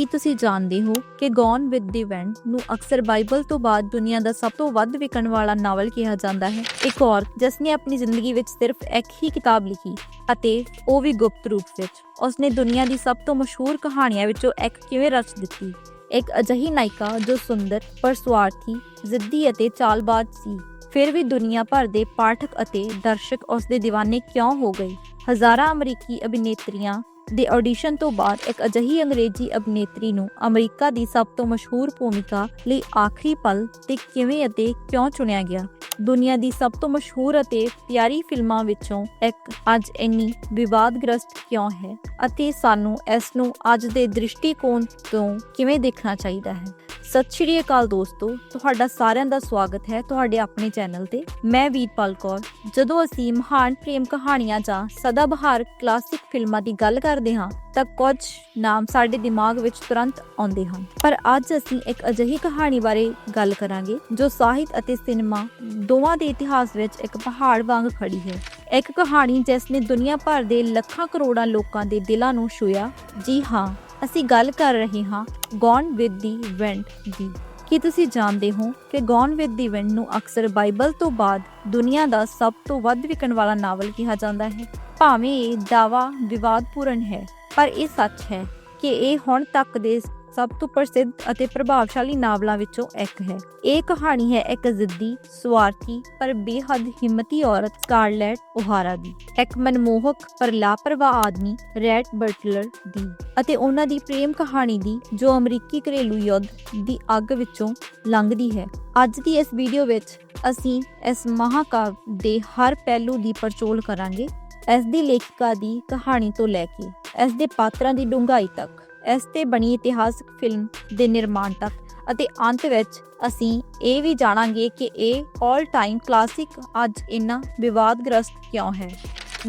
ਕੀ ਤੁਸੀਂ ਜਾਣਦੇ ਹੋ ਕਿ ਗੌਨ ਵਿਦ ਦੀ ਵੈਂਡ ਨੂੰ ਅਕਸਰ ਬਾਈਬਲ ਤੋਂ ਬਾਅਦ ਦੁਨੀਆ ਦਾ ਸਭ ਤੋਂ ਵੱਧ ਵਿਕਣ ਵਾਲਾ ਨਾਵਲ ਕਿਹਾ ਜਾਂਦਾ ਹੈ? ਇੱਕ ਔਰਤ ਜਿਸ ਨੇ ਆਪਣੀ ਜ਼ਿੰਦਗੀ ਵਿੱਚ ਸਿਰਫ ਇੱਕ ਹੀ ਕਿਤਾਬ ਲਿਖੀ ਅਤੇ ਉਹ ਵੀ ਗੁਪਤ ਰੂਪ ਵਿੱਚ, ਉਸਨੇ ਦੁਨੀਆ ਦੀ ਸਭ ਤੋਂ ਮਸ਼ਹੂਰ ਕਹਾਣੀਆਂ ਵਿੱਚੋਂ ਇੱਕ ਕਿਵੇਂ ਰਚ ਦਿੱਤੀ? ਇੱਕ ਅਜਿਹੀ ਨਾਇਕਾ ਜੋ ਸੁੰਦਰ ਪਰ ਸਵਾਰਥੀ ਜ਼ਿੱਦੀ ਅਤੇ ਚਾਲਬਾਜ਼ ਸੀ। ਫਿਰ ਵੀ ਦੁਨੀਆ ਭਰ ਦੇ ਪਾਠਕ ਅਤੇ ਦਰਸ਼ਕ ਉਸ ਦੇ دیਵਾਨੇ ਕਿਉਂ ਹੋ ਗਏ? ਹਜ਼ਾਰਾਂ ਅਮਰੀਕੀ ਅਭਿਨੇਤਰੀਆਂ ਦੇ ਆਡੀਸ਼ਨ ਤੋਂ ਬਾਅਦ ਇੱਕ ਅਜਿਹੀ ਅੰਗਰੇਜ਼ੀ ਅਭਿਨੇਤਰੀ ਨੂੰ ਅਮਰੀਕਾ ਦੀ ਸਭ ਤੋਂ ਮਸ਼ਹੂਰ ਭੂਮਿਕਾ ਲਈ ਆਖਰੀ ਪਲ ਤੇ ਕਿਵੇਂ ਅਤੇ ਕਿਉਂ ਚੁਣਿਆ ਗਿਆ? ਦੁਨੀਆ ਦੀ ਸਭ ਤੋਂ ਮਸ਼ਹੂਰ ਅਤੇ ਪਿਆਰੀ ਫਿਲਮਾਂ ਵਿੱਚੋਂ ਇੱਕ ਅੱਜ ਇੰਨੀ ਵਿਵਾਦਗ੍ਰਸਤ ਕਿਉਂ ਹੈ ਅਤੇ ਸਾਨੂੰ ਇਸ ਨੂੰ ਅੱਜ ਦੇ ਦ੍ਰਿਸ਼ਟੀਕੋਣ ਤੋਂ ਕਿਵੇਂ ਦੇਖਣਾ ਚਾਹੀਦਾ ਹੈ? ਸਤਿ ਸ਼੍ਰੀ ਅਕਾਲ ਦੋਸਤੋ, ਤੁਹਾਡਾ ਸਾਰਿਆਂ ਦਾ ਸਵਾਗਤ ਹੈ ਤੁਹਾਡੇ ਆਪਣੇ ਚੈਨਲ ਤੇ। ਮੈਂ ਵੀਰਪਾਲ ਕੌਰ। ਜਦੋਂ ਅਸੀਂ ਮਹਾਨ ਪ੍ਰੇਮ ਕਹਾਣੀਆਂ ਜਾਂ ਸਦਾਬਹਾਰ ਕਲਾਸਿਕ ਫਿਲਮਾਂ ਦੀ ਗੱਲ ਕਰਦੇ ਹਾਂ, ਤਾਂ ਕੁਝ ਨਾਮ ਸਾਡੇ ਦਿਮਾਗ ਵਿੱਚ ਤੁਰੰਤ ਆਉਂਦੇ ਹਨ। ਪਰ ਅੱਜ ਅਸੀਂ ਇੱਕ ਅਜਿਹੀ ਕਹਾਣੀ ਬਾਰੇ ਗੱਲ ਕਰਾਂਗੇ, ਜੋ ਸਾਹਿਤ ਅਤੇ ਸਿਨੇਮਾ ਦੋਵਾਂ ਦੇ ਇਤਿਹਾਸ ਵਿੱਚ ਇੱਕ ਪਹਾੜ ਵਾਂਗ ਖੜੀ ਹੈ। ਇੱਕ ਕਹਾਣੀ ਜਿਸ ਨੇ ਦੁਨੀਆ ਭਰ ਦੇ ਲੱਖਾਂ ਕਰੋੜਾਂ ਲੋਕਾਂ ਦੇ ਦਿਲਾਂ ਨੂੰ ਛੂਇਆ ਜੀ ਹਾਂ ਅਸੀਂ ਗੱਲ ਕਰ ਰਹੇ ਹਾਂ ਗੌਨ ਵਿਦ ਦੀ ਵੈਂਡ ਦੀ। ਕੀ ਤੁਸੀਂ ਜਾਣਦੇ ਹੋ ਕਿ ਗੌਨ ਵਿਦ ਦੀ ਵੈਂਡ ਨੂੰ ਅਕਸਰ ਬਾਈਬਲ ਤੋਂ ਬਾਅਦ ਦੁਨੀਆ ਦਾ ਸਭ ਤੋਂ ਵੱਧ ਵਿਕਣ ਵਾਲਾ ਨਾਵਲ ਕਿਹਾ ਜਾਂਦਾ ਹੈ? ਭਾਵੇਂ ਇਹ ਦਾਵਾ ਵਿਵਾਦਪੂਰਨ ਹੈ, ਪਰ ਇਹ ਸੱਚ ਹੈ ਕਿ ਇਹ ਹੁਣ ਤੱਕ ਦੇ ਸਭ ਤੋਂ ਪ੍ਰਸਿੱਧ ਅਤੇ ਪ੍ਰਭਾਵਸ਼ਾਲੀ ਨਾਵਲਾਂ ਵਿੱਚੋਂ ਇੱਕ ਹੈ। ਇਹ ਕਹਾਣੀ ਹੈ ਇੱਕ ਜ਼ਿੱਦੀ, ਸਵਾਰਥੀ, ਪਰ ਬੇਹੱਦ ਹਿੰਮਤੀ ਔਰਤ ਸਕਾਰਲੈਟ ਓਹਾਰਾ ਦੀ। ਇੱਕ ਮਨਮੋਹਕ, ਪਰ ਲਾਪਰਵਾਹ ਆਦਮੀ ਰੈਟ ਬਟਲਰ ਦੀ ਅਤੇ ਉਹਨਾਂ ਦੀ ਪ੍ਰੇਮ ਕਹਾਣੀ ਦੀ, ਜੋ ਅਮਰੀਕੀ ਘਰੇਲੂ ਯੁੱਧ ਦੀ ਅੱਗ ਵਿੱਚੋਂ ਲੰਘਦੀ ਹੈ। ਅੱਜ ਦੀ ਇਸ ਵੀਡੀਓ ਵਿੱਚ ਅਸੀਂ ਇਸ ਮਹਾਕਾਵ ਦੇ ਹਰ ਪਹਿਲੂ ਦੀ ਪਰਚੋਲ ਕਰਾਂਗੇ। ਇਸ ਦੀ ਲੇਖਿਕਾ ਦੀ ਕਹਾਣੀ ਤੋਂ ਲੈ ਕੇ ਇਸ ਦੇ ਪਾਤਰਾਂ ਦੀ ਡੂੰਘਾਈ ਤੱਕ। ਇਸ ਤੇ ਬਣੀ ਇਤਿਹਾਸਕ ਫਿਲਮ ਦੇ ਨਿਰਮਾਣ ਤੱਕ। ਅਤੇ ਅੰਤ ਵਿੱਚ ਅਸੀਂ ਇਹ ਵੀ ਜਾਣਾਂਗੇ ਕਿ ਇਹ 올 ਟਾਈਮ ਕਲਾਸਿਕ ਅੱਜ ਇੰਨਾ ਵਿਵਾਦਗ੍ਰਸਤ ਕਿਉਂ ਹੈ।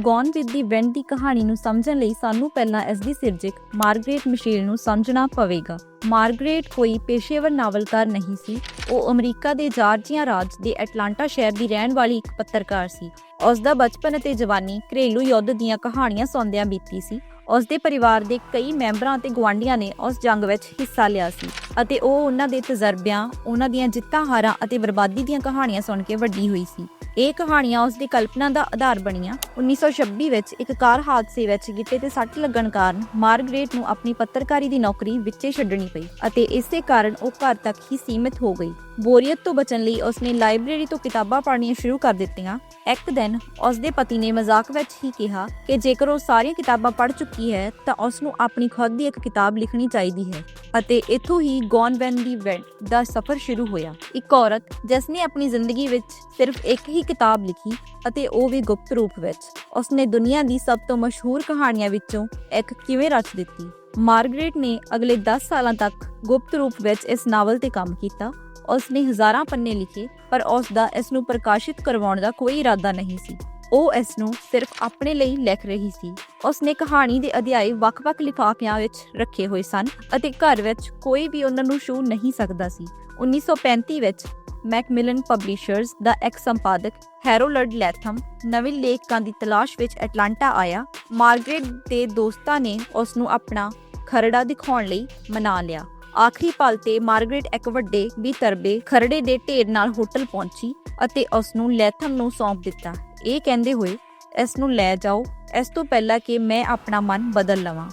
ਗੌਨ ਵਿਦ ਦੀ ਵੈਂਡ ਦੀ ਕਹਾਣੀ ਨੂੰ ਸਮਝਣ ਲਈ ਸਾਨੂੰ ਪਹਿਲਾਂ ਇਸ ਦੀ ਸਿਰਜਕ ਮਾਰਗਰੇਟ ਮਿਸ਼ੇਲ ਨੂੰ ਸਮਝਣਾ ਪਵੇਗਾ। ਮਾਰਗਰੇਟ ਕੋਈ ਪੇਸ਼ੇਵਰ ਨਾਵਲਕਾਰ ਨਹੀਂ ਸੀ। ਉਹ ਅਮਰੀਕਾ ਦੇ ਜਾਰਜੀਆ ਰਾਜ ਦੇ ਐਟਲਾਂਟਾ ਸ਼ਹਿਰ ਦੀ ਰਹਿਣ ਵਾਲੀ ਇੱਕ ਪੱਤਰਕਾਰ ਸੀ। ਉਸ ਦਾ ਬਚਪਨ ਅਤੇ ਜਵਾਨੀ ਘਰੇਲੂ ਯੁੱਧ ਦੀਆਂ ਕਹਾਣੀਆਂ ਸੁਣਦਿਆਂ ਬੀਤੀ ਸੀ। ਉਸ ਦੇ ਪਰਿਵਾਰ ਦੇ ਕਈ ਮੈਂਬਰਾਂ ਅਤੇ ਗੁਆਂਢੀਆਂ ਨੇ ਉਸ ਜੰਗ ਵਿੱਚ ਹਿੱਸਾ ਲਿਆ ਸੀ ਅਤੇ ਉਹ ਉਹਨਾਂ ਦੇ ਤਜਰਬਿਆਂ, ਉਹਨਾਂ ਦੀਆਂ ਜਿੱਤਾਂ ਹਾਰਾਂ ਅਤੇ ਬਰਬਾਦੀ ਦੀਆਂ ਕਹਾਣੀਆਂ ਸੁਣ ਕੇ ਵੱਡੀ ਹੋਈ ਸੀ। ਇਹ ਕਹਾਣੀਆਂ ਉਸ ਦੀ ਕਲਪਨਾ ਦਾ ਆਧਾਰ ਬਣੀਆਂ। 1926 ਵਿੱਚ ਇੱਕ ਕਾਰ ਹਾਦਸੇ ਵਿੱਚ ਗਿੱਟੇ ਤੇ ਸੱਟ ਲੱਗਣ ਕਾਰਨ ਮਾਰਗਰੇਟ ਨੂੰ ਆਪਣੀ ਪੱਤਰਕਾਰੀ ਦੀ ਨੌਕਰੀ ਵਿੱਚੇ ਛੱਡਣੀ ਪਈ ਅਤੇ ਇਸੇ ਕਾਰਨ ਉਹ ਘਰ ਤੱਕ ਹੀ ਸੀਮਿਤ ਹੋ ਗਈ। ਬੋਰੀਅਤ ਤੋਂ ਬਚਣ ਲਈ ਉਸਨੇ ਲਾਇਬ੍ਰੇਰੀ ਤੋਂ ਕਿਤਾਬਾਂ ਪੜ੍ਹਨੀਆਂ ਸ਼ੁਰੂ ਕਰ ਦਿੱਤੀਆਂ। ਇੱਕ ਦਿਨ ਉਸਦੇ ਪਤੀ ਨੇ ਮਜ਼ਾਕ ਵਿੱਚ ਹੀ ਕਿਹਾ ਕਿ ਜੇਕਰ ਉਹ ਸਾਰੀਆਂ ਕਿਤਾਬਾਂ ਪੜ੍ਹ ਚੁੱਕੀ ਹੈ, ਤਾਂ ਉਸ ਨੂੰ ਆਪਣੀ ਖੁਦ ਦੀ ਇੱਕ ਕਿਤਾਬ ਲਿਖਣੀ ਚਾਹੀਦੀ ਹੈ ਅਤੇ ਇੱਥੋਂ ਹੀ ਗੌਨ ਵੈਨ ਦੀ ਵੈਂਡ ਦਾ ਸਫ਼ਰ ਸ਼ੁਰੂ ਹੋਇਆ। ਇੱਕ ਔਰਤ ਜਿਸ ਨੇ ਆਪਣੀ ਜ਼ਿੰਦਗੀ ਵਿੱਚ ਸਿਰਫ ਇੱਕ ਹੀ ਕਿਤਾਬ ਲਿਖੀ ਅਤੇ ਉਹ ਵੀ ਗੁਪਤ ਰੂਪ ਵਿੱਚ, ਉਸਨੇ ਦੁਨੀਆ ਦੀ ਸਭ ਤੋਂ ਮਸ਼ਹੂਰ ਕਹਾਣੀਆਂ ਵਿੱਚੋਂ ਇੱਕ ਕਿਵੇਂ ਰਚ ਦਿੱਤੀ। ਮਾਰਗਰੇਟ ਨੇ ਅਗਲੇ 10 ਸਾਲਾਂ ਤੱਕ ਗੁਪਤ ਰੂਪ ਵਿੱਚ ਇਸ ਨਾਵਲ ਤੇ ਕੰਮ ਕੀਤਾ ਉਸ ਨੇ ਹਜ਼ਾਰਾਂ ਪੰਨੇ ਲਿਖੇ, ਪਰ ਉਸ ਦਾ ਇਸ ਨੂੰ ਪ੍ਰਕਾਸ਼ਿਤ ਕਰਵਾਉਣ ਦਾ ਕੋਈ ਇਰਾਦਾ ਨਹੀਂ ਸੀ। ਉਹ ਇਸ ਨੂੰ ਸਿਰਫ ਆਪਣੇ ਲਈ ਲਿਖ ਰਹੀ ਸੀ। ਉਸ ਨੇ ਕਹਾਣੀ ਦੇ ਅਧਿਆਇ ਵੱਖ-ਵੱਖ ਲਿਫਾਫਿਆਂ ਵਿੱਚ ਰੱਖੇ ਹੋਏ ਸਨ ਅਤੇ ਘਰ ਵਿੱਚ ਕੋਈ ਵੀ ਉਹਨਾਂ ਨੂੰ ਛੂ ਨਹੀਂ ਸਕਦਾ ਸੀ। 1935 ਵਿੱਚ ਮੈਕਮਿਲਨ ਪਬਲਿਸ਼ਰਜ਼ ਦਾ ਇੱਕ ਸੰਪਾਦਕ, ਹੈਰੋਲਡ ਲੈਥਮ, ਨਵੇਂ ਲੇਖਕਾਂ ਦੀ ਤਲਾਸ਼ ਵਿੱਚ ਐਟਲਾਂਟਾ ਆਇਆ। ਮਾਰਗਰੇਟ ਦੇ ਦੋਸਤਾਂ ਨੇ ਉਸ ਨੂੰ ਆਪਣਾ ਖਰੜਾ ਦਿਖਾਉਣ ਲਈ ਮਨਾ ਲਿਆ। ਆਖਰੀ ਪਲ ਤੇ ਮਾਰਗਰੇਟ ਇੱਕ ਵੱਡੇ ਵੀ ਤਰਬੇ ਖਰੜੇ ਦੇ ਢੇਰ ਨਾਲ ਹੋਟਲ ਪਹੁੰਚੀ ਅਤੇ ਉਸ ਨੂੰ ਲੈਥਮ ਨੂੰ ਸੌਂਪ ਦਿੱਤਾ। ਇਹ ਕਹਿੰਦੇ ਹੋਏ, ਇਸ ਨੂੰ ਲੈ ਜਾਓ। ਇਸ ਤੋਂ ਪਹਿਲਾਂ ਕਿ ਮੈਂ ਆਪਣਾ ਮਨ ਬਦਲ ਲਵਾਂ।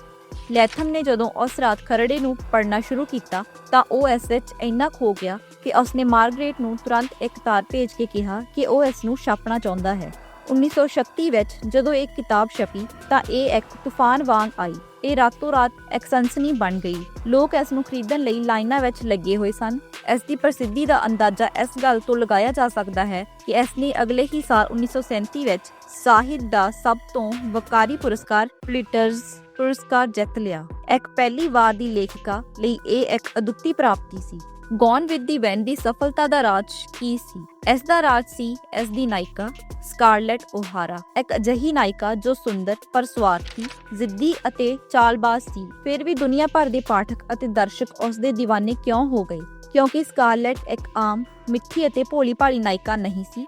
ਲੈਥਮ ਨੇ ਜਦੋਂ ਉਸ ਰਾਤ ਖਰੜੇ ਨੂੰ ਪੜਨਾ ਸ਼ੁਰੂ ਕੀਤਾ, ਤਾਂ ਉਹ ਇਸ ਵਿੱਚ ਇੰਨਾ ਖੋ ਗਿਆ ਕਿ ਉਸਨੇ ਮਾਰਗਰੇਟ ਨੂੰ ਤੁਰੰਤ ਇੱਕ ਤਾਰ ਭੇਜ ਕੇ ਕਿਹਾ ਕਿ ਉਹ ਇਸ ਨੂੰ ਛਾਪਣਾ ਚਾਹੁੰਦਾ ਹੈ। 1936 ਵਿੱਚ ਜਦੋਂ ਇਹ ਕਿਤਾਬ ਛਪੀ, ਤਾਂ ਇਹ ਇੱਕ ਤੂਫਾਨ ਵਾਂਗ ਆਈ। ਇਹ ਰਾਤੋਂ ਰਾਤ ਇੱਕ ਬਣ ਗਈ। ਲੋਕ ਇਸ ਨੂੰ ਖਰੀਦਣ ਲਈ ਲਾਈਨਾਂ ਵਿੱਚ ਲੱਗੇ ਹੋਏ ਸਨ। ਇਸ ਦੀ ਪ੍ਰਸਿੱਧੀ ਦਾ ਅੰਦਾਜ਼ਾ ਇਸ ਗੱਲ ਤੋਂ ਲਗਾਇਆ ਜਾ ਸਕਦਾ ਹੈ ਕਿ ਇਸ ਨੇ ਅਗਲੇ ਹੀ ਸਾਲ 1937 ਵਿੱਚ ਸਾਹਿਤ ਦਾ ਸਭ ਤੋਂ ਵਕਾਰੀ ਪੁਰਸਕਾਰ ਪਲਿਟਰਜ਼ ਪੁਰਸਕਾਰ ਜਿੱਤ ਲਿਆ। ਇੱਕ ਪਹਿਲੀ ਵਾਰ ਦੀ ਲੇਖਿਕਾ ਲਈ ਇਹ ਇੱਕ ਅਦੁੱਤੀ ਪ੍ਰਾਪਤੀ ਸੀ। ਗੌਨ ਵਿਦ ਦੀ ਵੈਨ ਦੀ ਸਫਲਤਾ ਦਾ ਰਾਜ ਕੀ ਸੀ? ਇਸ ਦਾ ਰਾਜ ਸੀ ਇਸ ਦੀ ਨਾਇਕਾ ਸਕਾਰਲੈਟ ਓਹਾਰਾ। ਇੱਕ ਅਜਿਹੀ ਨਾਇਕਾ ਜੋ ਸੁੰਦਰ ਪਰ ਸਵਾਰਥੀ ਜ਼ਿੱਦੀ ਅਤੇ ਚਾਲਬਾਜ਼ ਸੀ। ਫਿਰ ਵੀ ਦੁਨੀਆ ਭਰ ਦੇ ਪਾਠਕ ਅਤੇ ਦਰਸ਼ਕ ਉਸ ਦੇ دیਵਾਨੇ ਕਿਉਂ ਹੋ ਗਏ? ਕਿਉਂਕਿ ਸਕਾਰਲੈਟ ਇੱਕ ਆਮ, ਮਿੱਠੀ ਅਤੇ ਭੋਲੀ ਭਾਲੀ ਨਾਇਕਾ ਨਹੀਂ ਸੀ।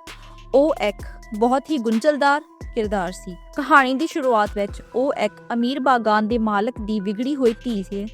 ਉਹ ਇੱਕ ਬਹੁਤ ਹੀ ਗੁੰਝਲਦਾਰ ਕਿਰਦਾਰ ਸੀ। ਕਹਾਣੀ ਦੀ ਸ਼ੁਰੂਆਤ ਵਿੱਚ ਉਹ ਇੱਕ ਅਮੀਰ ਬਾਗਾਨ ਦੇ ਮਾਲਕ ਦੀ ਵਿਗੜੀ ਹੋਈ ਧੀ ਸੀ,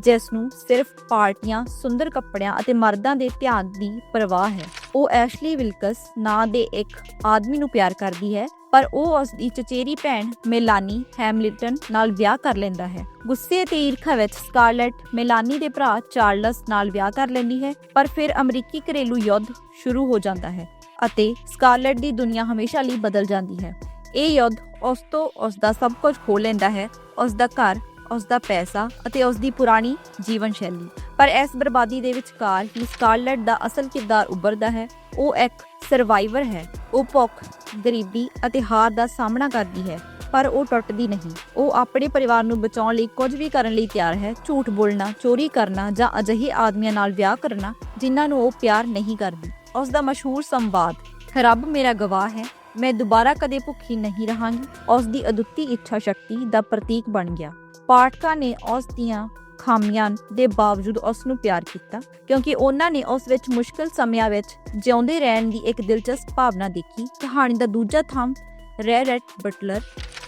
ਜਿਸ ਨੂੰ ਸਿਰਫ ਪਾਰਟੀਆਂ, ਸੁੰਦਰ ਕੱਪੜਿਆਂ ਅਤੇ ਮਰਦਾਂ ਦੇ ਧਿਆਨ ਦੀ ਪਰਵਾਹ ਹੈ। ਉਹ ਐਸ਼ਲੀ ਵਿਲਕਸ ਨਾਂ ਦੇ ਇੱਕ ਆਦਮੀ ਨੂੰ ਪਿਆਰ ਕਰਦੀ ਹੈ, ਪਰ ਉਹ ਉਸ ਦੀ ਚਚੇਰੀ ਭੈਣ ਮੇਲਾਨੀ ਹੈਮਲਿਟਨ ਨਾਲ ਵਿਆਹ ਕਰ ਲੈਂਦਾ ਹੈ। ਗੁੱਸੇ ਤੇ ਈਰਖਾ ਵਿੱਚ ਸਕਾਰਲੈਟ ਮੇਲਾਨੀ ਦੇ ਭਰਾ ਚਾਰਲਸ ਨਾਲ ਵਿਆਹ ਕਰ ਲੈਂਦੀ ਹੈ, ਪਰ ਫਿਰ ਅਮਰੀਕੀ ਘਰੇਲੂ ਯੁੱਧ ਸ਼ੁਰੂ ਹੋ ਜਾਂਦਾ ਹੈ ਅਤੇ ਸਕਾਰਲੈਟ ਦੀ ਦੁਨੀਆ ਹਮੇਸ਼ਾ ਲਈ ਬਦਲ ਜਾਂਦੀ ਹੈ। ਇਹ ਯੁੱਧ ਉਸ ਤੋਂ ਉਸ ਦਾ ਸਭ ਕੁਝ ਖੋ ਲੈਂਦਾ ਹੈ, ਉਸ ਦਾ ਘਰ, ਉਸ ਦਾ ਪੈਸਾ ਅਤੇ ਉਸ ਦੀ ਪੁਰਾਣੀ ਜੀਵਨ ਸ਼ੈਲੀ। ਪਰ ਇਸ ਬਰਬਾਦੀ ਦੇ ਵਿਚਕਾਰ ਹੀ ਸਕਾਰਲੈਟ ਦਾ ਅਸਲ ਕਿਰਦਾਰ ਉੱਭਰਦਾ ਹੈ। ਉਹ ਇੱਕ ਸਰਵਾਈਵਰ ਹੈ। ਉਹ ਭੁੱਖ, ਗਰੀਬੀ ਅਤੇ ਹਾਰ ਦਾ ਸਾਹਮਣਾ ਕਰਦੀ ਹੈ। ਪਰ ਉਹ ਟੁੱਟਦੀ ਨਹੀਂ। ਉਹ ਆਪਣੇ ਪਰਿਵਾਰ ਨੂੰ ਬਚਾਉਣ ਲਈ ਕੁਝ ਵੀ ਕਰਨ ਲਈ ਤਿਆਰ ਹੈ। ਝੂਠ ਬੋਲਣਾ, ਚੋਰੀ ਕਰਨਾ ਜਾਂ ਅਜਿਹੇ ਆਦਮੀਆਂ ਨਾਲ ਵਿਆਹ ਕਰਨਾ, ਜਿਨ੍ਹਾਂ ਨੂੰ ਉਹ ਪਿਆਰ ਨਹੀਂ ਕਰਦੀ। ਉਸ ਦਾ ਮਸ਼ਹੂਰ ਸੰਵਾਦ, ਰੱਬ ਮੇਰਾ ਗਵਾਹ ਹੈ ਮੈਂ ਦੁਬਾਰਾ ਕਦੇ ਭੁੱਖੀ ਨਹੀਂ ਰਹਾਂਗੀ। ਉਸ ਦੀ ਅਦੁੱਤੀ ਇੱਛਾ ਸ਼ਕਤੀ ਦਾ ਪ੍ਰਤੀਕ ਬਣ ਗਿਆ। ਪਾਠਕਾਂ ਨੇ ਉਸ ਦੀਆਂ ਖਾਮੀਆਂ ਦੇ ਬਾਵਜੂਦ ਉਸ ਨੂੰ ਪਿਆਰ ਕੀਤਾ, ਕਿਉਂਕਿ ਉਹਨਾਂ ਨੇ ਉਸ ਵਿੱਚ ਮੁਸ਼ਕਲ ਸਮਿਆਂ ਵਿੱਚ ਜਿਉਂਦੇ ਰਹਿਣ ਦੀ ਇੱਕ ਦਿਲਚਸਪ ਭਾਵਨਾ ਦੇਖੀ। ਕਹਾਣੀ ਦਾ ਦੂਜਾ ਥੰਮ ਰੈਰਟ ਬਟਲਰ,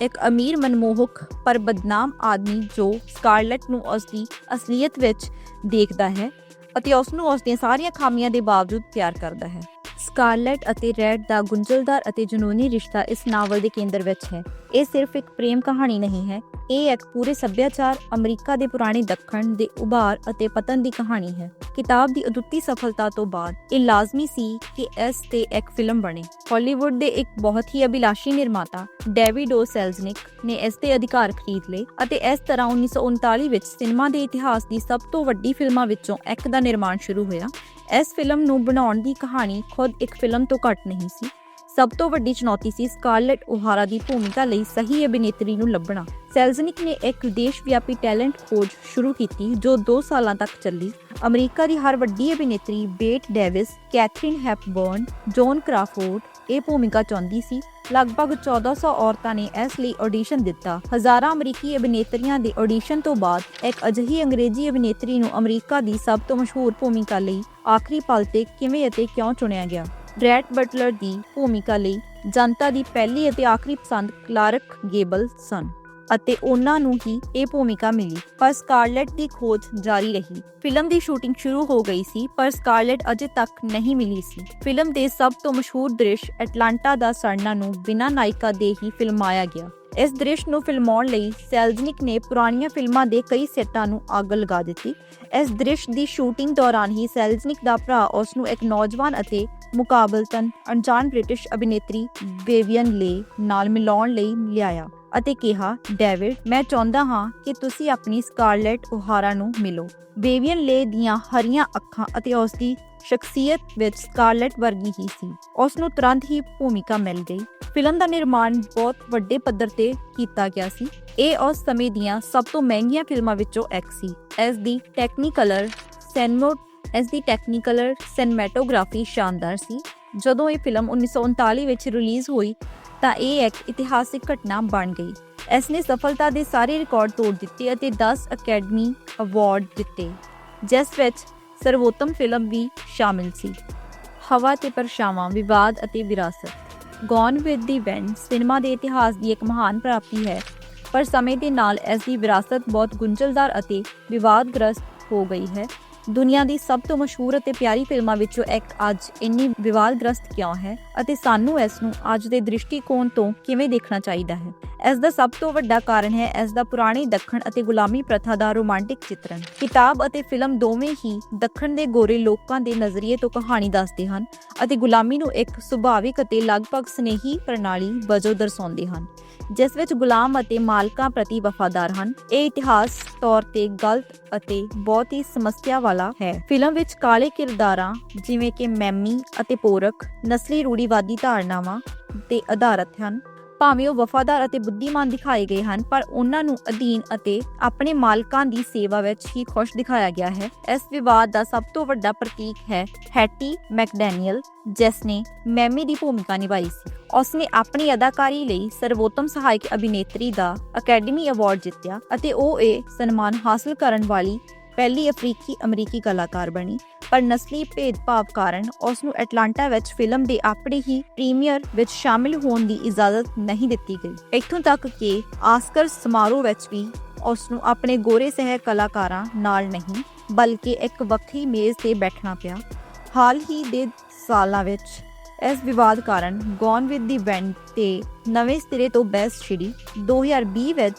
ਇੱਕ ਅਮੀਰ ਮਨਮੋਹਕ ਪਰ ਬਦਨਾਮ ਆਦਮੀ ਜੋ ਸਕਾਰਲੈਟ ਨੂੰ ਉਸ ਦੀ ਅਸਲੀਅਤ ਵਿੱਚ ਦੇਖਦਾ ਹੈ ਅਤੇ ਉਸ ਨੂੰ ਉਸ ਦੀਆਂ ਸਾਰੀਆਂ ਖਾਮੀਆਂ ਦੇ ਬਾਵਜੂਦ ਪਿਆਰ ਕਰਦਾ ਹੈ। ਸਕਾਰਲੈਟ ਅਤੇ ਰੈਡ ਦਾ ਗੁੰਝਲਦਾਰ ਅਤੇ ਜਨੂਨੀ ਰਿਸ਼ਤਾ ਇਸ ਨਾਵਲ ਦੇ ਕੇਂਦਰ ਵਿੱਚ ਹੈ। ਇਹ ਸਿਰਫ ਇੱਕ ਪ੍ਰੇਮ ਕਹਾਣੀ ਨਹੀਂ ਹੈ। ਇਹ ਇੱਕ ਪੂਰੇ ਸੱਭਿਆਚਾਰ, ਅਮਰੀਕਾ ਦੇ ਪੁਰਾਣੇ ਦੱਖਣ ਦੇ ਉਭਾਰ ਅਤੇ ਪਤਨ ਦੀ ਕਹਾਣੀ ਹੈ। ਕਿਤਾਬ ਦੀ ਅਦੁੱਤੀ ਸਫਲਤਾ ਤੋਂ ਬਾਅਦ ਇਹ ਲਾਜ਼ਮੀ ਸੀ ਕਿ ਇਸ ਤੇ ਇੱਕ ਫਿਲਮ ਬਣੇ। ਹਾਲੀਵੁੱਡ ਦੇ ਇੱਕ ਬਹੁਤ ਹੀ ਅਭਿਲਾਸ਼ੀ ਨਿਰਮਾਤਾ, ਡੇਵਿਡ ਓ ਸੈਲਜ਼ਨਿਕ ਨੇ ਇਸ ਦੇ ਅਧਿਕਾਰ ਖਰੀਦ ਲਏ ਅਤੇ ਇਸ ਤਰ੍ਹਾਂ 1939 ਵਿੱਚ ਸਿਨੇਮਾ ਦੇ ਇਤਿਹਾਸ ਦੀ ਸਭ ਤੋਂ ਵੱਡੀ ਫਿਲਮਾਂ ਵਿੱਚੋਂ ਇੱਕ ਦਾ ਨਿਰਮਾਣ ਸ਼ੁਰੂ ਹੋਇਆ। ਇਸ ਫਿਲਮ ਨੂੰ ਬਣਾਉਣ ਦੀ ਕਹਾਣੀ ਖੁਦ ਇੱਕ ਫਿਲਮ ਤੋਂ ਘੱਟ ਨਹੀਂ ਸੀ। ਸਭ ਤੋਂ ਵੱਡੀ ਚੁਣੌਤੀ ਸੀ ਸਕਾਰਲੈਟ ਓਹਾਰਾ ਦੀ ਭੂਮਿਕਾ ਲਈ ਸਹੀ ਅਭਿਨੇਤਰੀ ਨੂੰ ਲੱਭਣਾ। ਸੈਲਜ਼ਨਿਕ ਨੇ ਇੱਕ ਦੇਸ਼ ਵਿਆਪੀ ਟੈਲੈਂਟ ਖੋਜ ਸ਼ੁਰੂ ਕੀਤੀ, ਜੋ 2 ਸਾਲਾਂ ਤੱਕ ਚੱਲੀ। ਅਮਰੀਕਾ ਦੀ ਹਰ ਵੱਡੀ ਅਭਿਨੇਤਰੀ Bette Davis, Katharine Hepburn, Joan Crawford ਇਹ ਭੂਮਿਕਾ ਚਾਹੁੰਦੀ ਸੀ। ਲਗਭਗ 1400 ਔਰਤਾਂ ਨੇ ਇਸ ਲਈ ਆਡੀਸ਼ਨ ਦਿੱਤਾ। ਹਜ਼ਾਰਾਂ ਅਮਰੀਕੀ ਅਭਿਨੇਤਰੀਆਂ ਦੇ ਆਡੀਸ਼ਨ ਤੋਂ ਬਾਅਦ ਇੱਕ ਅਜਿਹੀ ਅੰਗਰੇਜ਼ੀ ਅਭਿਨੇਤਰੀ ਨੂੰ ਅਮਰੀਕਾ ਦੀ ਸਭ ਤੋਂ ਮਸ਼ਹੂਰ ਭੂਮਿਕਾ ਲਈ ਆਖਰੀ ਪਲ ਤੇ ਕਿਵੇਂ ਅਤੇ ਕਿਉਂ ਚੁਣਿਆ ਗਿਆ? ਬ੍ਰੈਟ ਬਟਲਰ ਦੀ ਭੂਮਿਕਾ ਲਈ ਜਨਤਾ ਦੀ ਪਹਿਲੀ ਅਤੇ ਆਖਰੀ ਪਸੰਦ ਕਲਾਰਕ ਗੇਬਲ ਸਨ। ਅਤੇ ਉਹਨਾਂ ਨੂੰ ਹੀ ਇਹ ਭੂਮਿਕਾ ਮਿਲੀ। ਪਰ ਸਕਾਰਲੈਟ ਦੀ ਖੋਜ ਜਾਰੀ ਰਹੀ। ਫਿਲਮ ਦੀ ਸ਼ੂਟਿੰਗ ਸ਼ੁਰੂ ਹੋ ਗਈ ਸੀ, ਪਰ ਸਕਾਰਲੈਟ ਅਜੇ ਤੱਕ ਨਹੀਂ ਮਿਲੀ ਸੀ। ਫਿਲਮ ਦੇ ਸਭ ਤੋਂ ਮਸ਼ਹੂਰ ਦ੍ਰਿਸ਼ ਐਟਲਾਂਟਾ ਦਾ ਸਰਨਾ ਨੂੰ ਬਿਨਾਂ ਨਾਇਕਾ ਦੇ ਹੀ ਫਿਲਮਾਇਆ ਗਿਆ। ਇਸ ਦ੍ਰਿਸ਼ ਨੂੰ ਫਿਲਮਾਉਣ ਲਈ ਸੈਲਜ਼ਨਿਕ ਨੇ ਪੁਰਾਣੀਆਂ ਫਿਲਮਾਂ ਦੇ ਕਈ ਸੈੱਟਾਂ ਨੂੰ ਅੱਗ ਲਗਾ ਦਿੱਤੀ। ਇਸ ਦ੍ਰਿਸ਼ ਦੀ ਸ਼ੂਟਿੰਗ ਦੌਰਾਨ ਹੀ ਸੈਲਜ਼ਨਿਕ ਦਾ ਭਰਾ ਉਸ ਨੂੰ ਇੱਕ ਨੌਜਵਾਨ ਅਤੇ ਮੁਕਾਬਲਤਨ ਅਣਜਾਣ ਬ੍ਰਿਟਿਸ਼ ਅਭਿਨੇਤਰੀ ਬੇਵੀਅਨ ਲੇ ਨਾਲ ਮਿਲਾਉਣ ਲਈ ਲਿਆਇਆ। ਅਤੇ ਕਿਹਾ, ਡੇਵਿਡ, ਮੈਂ ਚਾਹੁੰਦਾ ਹਾਂ ਕਿ ਤੁਸੀਂ ਆਪਣੀ ਸਕਾਰਲੈਟ ਓਹਾਰਾ ਨੂੰ ਮਿਲੋ। ਬੇਵੀਅਨ ਲੇ ਦੀਆਂ ਹਰੀਆਂ ਅੱਖਾਂ ਅਤੇ ਉਸ ਦੀ ਸ਼ਖਸੀਅਤ ਵਿੱਚ ਸਕਾਰਲੈਟ ਵਰਗੀ ਹੀ ਸੀ। ਉਸ ਨੂੰ ਤੁਰੰਤ ਹੀ ਭੂਮਿਕਾ ਮਿਲ ਗਈ। ਫਿਲਮ ਦਾ ਨਿਰਮਾਣ ਬਹੁਤ ਵੱਡੇ ਪੱਧਰ ਤੇ ਕੀਤਾ ਗਿਆ ਸੀ। ਇਹ ਉਸ ਸਮੇਂ ਦੀਆਂ ਸਭ ਤੋਂ ਮਹਿੰਗੀਆਂ ਫਿਲਮਾਂ ਵਿੱਚੋਂ ਇੱਕ ਸੀ। ਇਸ ਦੀ ਟੈਕਨੀਕਲਰ ਸੈਨਮੋ ਇਸ ਦੀ ਟੈਕਨੀਕਲਰ ਸਿਨੇਮੈਟੋਗ੍ਰਾਫੀ ਸ਼ਾਨਦਾਰ ਸੀ। ਜਦੋਂ ਇਹ ਫਿਲਮ 1939 ਵਿੱਚ ਰਿਲੀਜ਼ ਹੋਈ ਤਾਂ ਇਹ ਇੱਕ ਇਤਿਹਾਸਿਕ ਘਟਨਾ ਬਣ ਗਈ। ਇਸ ਨੇ ਸਫਲਤਾ ਦੇ ਸਾਰੇ ਰਿਕਾਰਡ ਤੋੜ ਦਿੱਤੇ ਅਤੇ 10 ਅਕੈਡਮੀ ਅਵਾਰਡ ਜਿੱਤੇ, ਜਿਸ ਵਿੱਚ ਸਰਵੋਤਮ ਫਿਲਮ ਵੀ ਸ਼ਾਮਿਲ ਸੀ। ਹਵਾ ਤੇ ਪਰਛਾਵਾਂ, ਵਿਵਾਦ ਅਤੇ ਵਿਰਾਸਤ। Gone with the wind cinema ਦੇ ਇਤਿਹਾਸ ਦੀ ਇੱਕ ਮਹਾਨ ਪ੍ਰਾਪਤੀ ਹੈ, ਪਰ ਸਮੇਂ ਦੇ ਨਾਲ ਇਸ ਦੀ ਵਿਰਾਸਤ ਬਹੁਤ ਗੁੰਝਲਦਾਰ ਅਤੇ ਵਿਵਾਦਗ੍ਰਸਤ ਹੋ ਗਈ ਹੈ। ਦੁਨੀਆ ਦੀ ਸਭ ਤੋਂ ਮਸ਼ਹੂਰ ਅਤੇ ਪਿਆਰੀ ਫਿਲਮਾਂ ਵਿੱਚੋਂ ਇੱਕ ਅੱਜ ਇੰਨੀ ਵਿਵਾਦਗ੍ਰਸਤ ਕਿਉਂ ਹੈ ਅਤੇ ਸਾਨੂੰ ਇਸ ਨੂੰ ਅੱਜ ਦੇ ਦ੍ਰਿਸ਼ਟੀਕੋਣ ਤੋਂ ਕਿਵੇਂ ਦੇਖਣਾ ਚਾਹੀਦਾ ਹੈ? ਇਸ ਦਾ ਸਭ ਤੋਂ ਵੱਡਾ ਕਾਰਨ ਹੈ ਇਸ ਦਾ ਪੁਰਾਣੀ ਦੱਖਣ ਅਤੇ ਗੁਲਾਮੀ ਪ੍ਰਥਾ ਦਾ ਰੋਮਾਂਟਿਕ ਚਿੱਤਰਣ। ਕਿਤਾਬ ਅਤੇ ਫਿਲਮ ਦੋਵੇਂ ਹੀ ਦੱਖਣ ਦੇ ਗੋਰੇ ਲੋਕਾਂ ਦੇ ਨਜ਼ਰੀਏ ਤੋਂ ਕਹਾਣੀ ਦੱਸਦੇ ਹਨ ਅਤੇ ਗੁਲਾਮੀ ਨੂੰ ਇੱਕ ਸੁਭਾਵਿਕ ਅਤੇ ਲਗਭਗ ਸਨੇਹੀ ਪ੍ਰਣਾਲੀ ਵਜੋਂ ਦਰਸਾਉਂਦੇ ਹਨ, ਜਿਸ ਵਿੱਚ ਗੁਲਾਮ ਅਤੇ ਮਾਲਕਾਂ ਪ੍ਰਤੀ ਵਫਾਦਾਰ ਹਨ। ਇਹ ਇਤਿਹਾਸ, ਤੌਰ ਤੇ ਗਲਤ ਅਤੇ ਬਹੁਤ ਹੀ ਸਮੱਸਿਆ ਵਾਲਾ ਹੈ। ਫਿਲਮ ਵਿੱਚ ਕਾਲੇ ਕਿਰਦਾਰਾਂ, ਜਿਵੇਂ ਕਿ ਮੈਮੀ ਅਤੇ ਪੋਰਕ, ਨਸਲੀ ਰੂੜੀਵਾਦੀ ਧਾਰਨਾਵਾਂ ਤੇ ਆਧਾਰਿਤ ਹਨ। ਭਾਵੇਂ ਉਹ ਵਫਾਦਾਰ ਅਤੇ ਬੁੱਧੀਮਾਨ ਦਿਖਾਏ ਗਏ ਹਨ, ਪਰ ਉਹਨਾਂ ਨੂੰ ਅਧੀਨ ਅਤੇ ਆਪਣੇ ਮਾਲਕਾਂ ਦੀ ਸੇਵਾ ਵਿੱਚ ਹੀ ਖੁਸ਼ ਦਿਖਾਇਆ ਗਿਆ ਹੈ। ਇਸ ਵਿਵਾਦ ਦਾ ਸਭ ਤੋਂ ਵੱਡਾ ਪ੍ਰਤੀਕ ਹੈ ਹੈਟੀ ਮੈਕਡੈਨੀਅਲ, ਜਿਸ ਨੇ ਮੈਮੀ ਦੀ ਭੂਮਿਕਾ ਨਿਭਾਈ ਸੀ। ਉਸਨੇ ਆਪਣੀ ਅਦਾਕਾਰੀ ਲਈ ਸਰਵੋਤਮ ਸਹਾਇਕ ਅਭਿਨੇਤਰੀ ਦਾ ਅਕੈਡਮੀ ਅਵਾਰਡ ਜਿੱਤਿਆ ਅਤੇ ਉਹ ਇਹ ਸਨਮਾਨ ਹਾਸਲ ਕਰਨ ਵਾਲੀ ਪਹਿਲੀ ਅਫਰੀਕੀ ਅਮਰੀਕੀ ਕਲਾਕਾਰ ਬਣੀ, ਪਰ ਨਸਲੀ ਭੇਦਭਾਵ ਕਾਰਨ ਉਸ ਨੂੰ ਐਟਲਾਂਟਾ ਵਿੱਚ ਫਿਲਮ ਦੇ ਆਪਣੇ ਹੀ ਪ੍ਰੀਮੀਅਰ ਵਿੱਚ ਸ਼ਾਮਿਲ ਹੋਣ ਦੀ ਇਜਾਜ਼ਤ ਨਹੀਂ ਦਿੱਤੀ ਗਈ। ਇੱਥੋਂ ਤੱਕ ਕਿ ਆਸਕਰ ਸਮਾਰੋਹ ਵਿੱਚ ਵੀ ਉਸ ਨੂੰ ਆਪਣੇ ਗੋਰੇ ਸਹਿ ਕਲਾਕਾਰਾਂ ਨਾਲ ਨਹੀਂ, ਬਲਕਿ ਇੱਕ ਵੱਖਰੀ ਮੇਜ਼ ਤੇ ਬੈਠਣਾ ਪਿਆ। ਹਾਲ ਹੀ ਦੇ ਸਾਲਾਂ ਵਿੱਚ ਇਸ ਵਿਵਾਦ ਕਾਰਨ ਗੌਨ ਵਿਦ ਦੀ ਵੈਂਡ ਤੇ ਨਵੇਂ ਸਿਰੇ ਤੋਂ ਬਹਿਸ ਛਿੜੀ। 2020 ਵਿੱਚ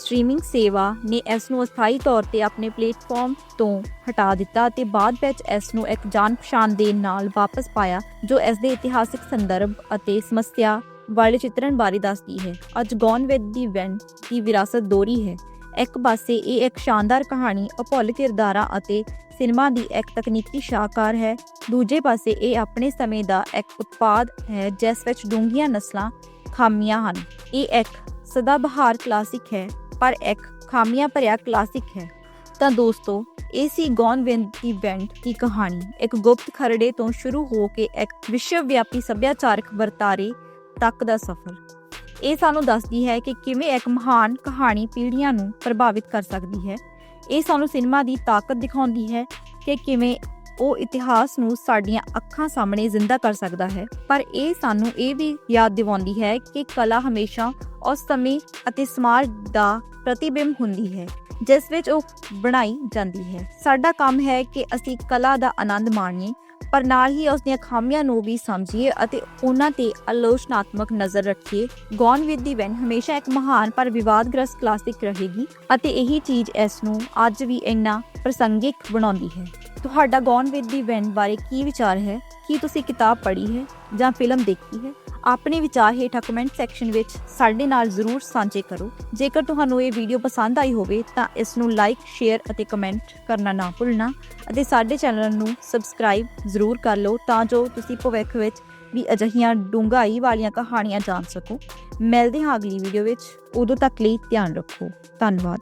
ਸਟ੍ਰੀਮਿੰਗ ਸੇਵਾ ਨੇ ਇਸ ਨੂੰ ਅਸਥਾਈ ਤੌਰ ਤੇ ਆਪਣੇ ਪਲੇਟਫਾਰਮ ਤੋਂ ਹਟਾ ਦਿੱਤਾ ਅਤੇ ਬਾਅਦ ਵਿੱਚ ਇਸ ਨੂੰ ਇੱਕ ਜਾਣ ਪਛਾਣ ਦੇ ਨਾਲ ਵਾਪਸ ਪਾਇਆ, ਜੋ ਇਸ ਦੇ ਇਤਿਹਾਸਿਕ ਸੰਦਰਭ ਅਤੇ ਸਮੱਸਿਆ ਵਾਲੇ ਚਿੱਤਰਣ ਬਾਰੇ ਦੱਸਦੀ ਹੈ। ਅੱਜ ਗੌਨ ਵਿਦ ਦੀ ਵੈਂਡ ਦੀ ਵਿਰਾਸਤ ਦੋਹਰੀ ਹੈ। ਇੱਕ ਪਾਸੇ ਇਹ ਇੱਕ ਸ਼ਾਨਦਾਰ ਕਹਾਣੀ ਅਭੁੱਲ ਕਿਰਦਾਰਾਂ ਅਤੇ ਸਿਨੇਮਾ ਦੀ ਇੱਕ ਤਕਨੀਕੀ ਸ਼ਾਹਕਾਰ ਹੈ। ਦੂਜੇ ਪਾਸੇ ਇਹ ਆਪਣੇ ਸਮੇਂ ਦਾ ਇੱਕ ਉਤਪਾਦ ਹੈ, ਜਿਸ ਵਿੱਚ ਡੂੰਘੀਆਂ ਨਸਲਾਂ ਖਾਮੀਆਂ ਹਨ। ਇਹ ਇੱਕ ਸਦਾਬਹਾਰ ਕਲਾਸਿਕ ਹੈ। ਪਰ ਇੱਕ ਖਾਮੀਆਂ ਭਰਿਆ ਕਲਾਸਿਕ ਹੈ। ਤਾਂ ਦੋਸਤੋ, ਇਹ ਸੀ ਗੌਨ ਵਿਦ ਦੀ ਦੀ ਕਹਾਣੀ। ਇੱਕ ਗੁਪਤ ਖਰੜੇ ਤੋਂ ਸ਼ੁਰੂ ਹੋ ਕੇ ਇੱਕ ਵਿਸ਼ਵ ਵਿਆਪੀ ਸੱਭਿਆਚਾਰਕ ਵਰਤਾਰੇ ਤੱਕ ਦਾ ਸਫ਼ਰ। ਇਹ ਸਾਨੂੰ ਦੱਸਦੀ ਹੈ ਕਿ ਕਿਵੇਂ ਇੱਕ ਮਹਾਨ ਕਹਾਣੀ ਪੀੜ੍ਹੀਆਂ ਨੂੰ ਪ੍ਰਭਾਵਿਤ ਕਰ ਸਕਦੀ ਹੈ। ਇਹ ਸਾਨੂੰ ਸਿਨੇਮਾ ਦੀ ਤਾਕਤ ਦਿਖਾਉਂਦੀ ਹੈ ਕਿ ਕਿਵੇਂ ਉਹ ਇਤਿਹਾਸ ਨੂੰ ਸਾਡੀਆਂ ਅੱਖਾਂ ਸਾਹਮਣੇ ਜ਼ਿੰਦਾ ਕਰ ਸਕਦਾ ਹੈ। ਪਰ ਇਹ ਸਾਨੂੰ ਇਹ ਵੀ ਯਾਦ ਦਿਵਾਉਂਦੀ ਹੈ ਕਿ ਕਲਾ ਹਮੇਸ਼ਾ ਉਸ ਸਮੇਂ ਅਤੇ ਸਮਾਜ ਦਾ ਪ੍ਰਤੀਬਿੰਬ ਹੁੰਦੀ ਹੈ, ਜਿਸ ਵਿੱਚ ਉਹ ਬਣਾਈ ਜਾਂਦੀ ਹੈ। ਸਾਡਾ ਕੰਮ ਹੈ ਕਿ ਅਸੀਂ ਕਲਾ ਦਾ ਆਨੰਦ ਮਾਣੀਏ ਪਰ ਨਾਲ ਹੀ ਉਸ ਦੀਆਂ ਖਾਮੀਆਂ ਨੂੰ ਵੀ ਸਮਝੀਏ ਅਤੇ ਉਹਨਾਂ ਤੇ ਆਲੋਚਨਾਤਮਕ ਨਜ਼ਰ ਰੱਖੀਏ ਗੌਨ ਵਿਦ ਦੀ ਵੈਨ ਹਮੇਸ਼ਾ ਇੱਕ ਮਹਾਨ ਪਰ ਵਿਵਾਦਗ੍ਰਸਤ ਕਲਾਸਿਕ ਰਹੇਗੀ ਅਤੇ ਇਹੀ ਚੀਜ਼ ਇਸ ਨੂੰ ਅੱਜ ਵੀ ਇੰਨਾ ਪ੍ਰਸੰਗਿਕ ਬਣਾਉਂਦੀ ਹੈ। ਤੁਹਾਡਾ ਗੌਨ ਵਿਦ ਦੀ ਵੈਨ ਬਾਰੇ ਕੀ ਵਿਚਾਰ ਹੈ? ਕੀ ਤੁਸੀਂ ਕਿਤਾਬ ਪੜ੍ਹੀ ਹੈ ਜਾਂ ਫਿਲਮ ਦੇਖੀ ਹੈ? ਆਪਣੇ ਵਿਚਾਰ ਹੇਠਾਂ ਕਮੈਂਟ ਸੈਕਸ਼ਨ ਵਿੱਚ ਸਾਡੇ ਨਾਲ ਜ਼ਰੂਰ ਸਾਂਝੇ ਕਰੋ। ਜੇਕਰ ਤੁਹਾਨੂੰ ਇਹ ਵੀਡੀਓ ਪਸੰਦ ਆਈ ਹੋਵੇ, ਤਾਂ ਇਸ ਨੂੰ ਲਾਈਕ ਸ਼ੇਅਰ ਅਤੇ ਕਮੈਂਟ ਕਰਨਾ ਨਾ ਭੁੱਲਣਾ ਅਤੇ ਸਾਡੇ ਚੈਨਲ ਨੂੰ ਸਬਸਕ੍ਰਾਈਬ ਜ਼ਰੂਰ ਕਰ ਲਓ ਤਾਂ ਜੋ ਤੁਸੀਂ ਭਵਿੱਖ ਵਿੱਚ ਵੀ ਅਜਿਹੀਆਂ ਡੂੰਘਾਈ ਵਾਲੀਆਂ ਕਹਾਣੀਆਂ ਜਾਣ ਸਕੋ। ਮਿਲਦੇ ਹਾਂ ਅਗਲੀ ਵੀਡੀਓ ਵਿੱਚ। ਉਦੋਂ ਤੱਕ ਲਈ ਧਿਆਨ ਰੱਖੋ। ਧੰਨਵਾਦ।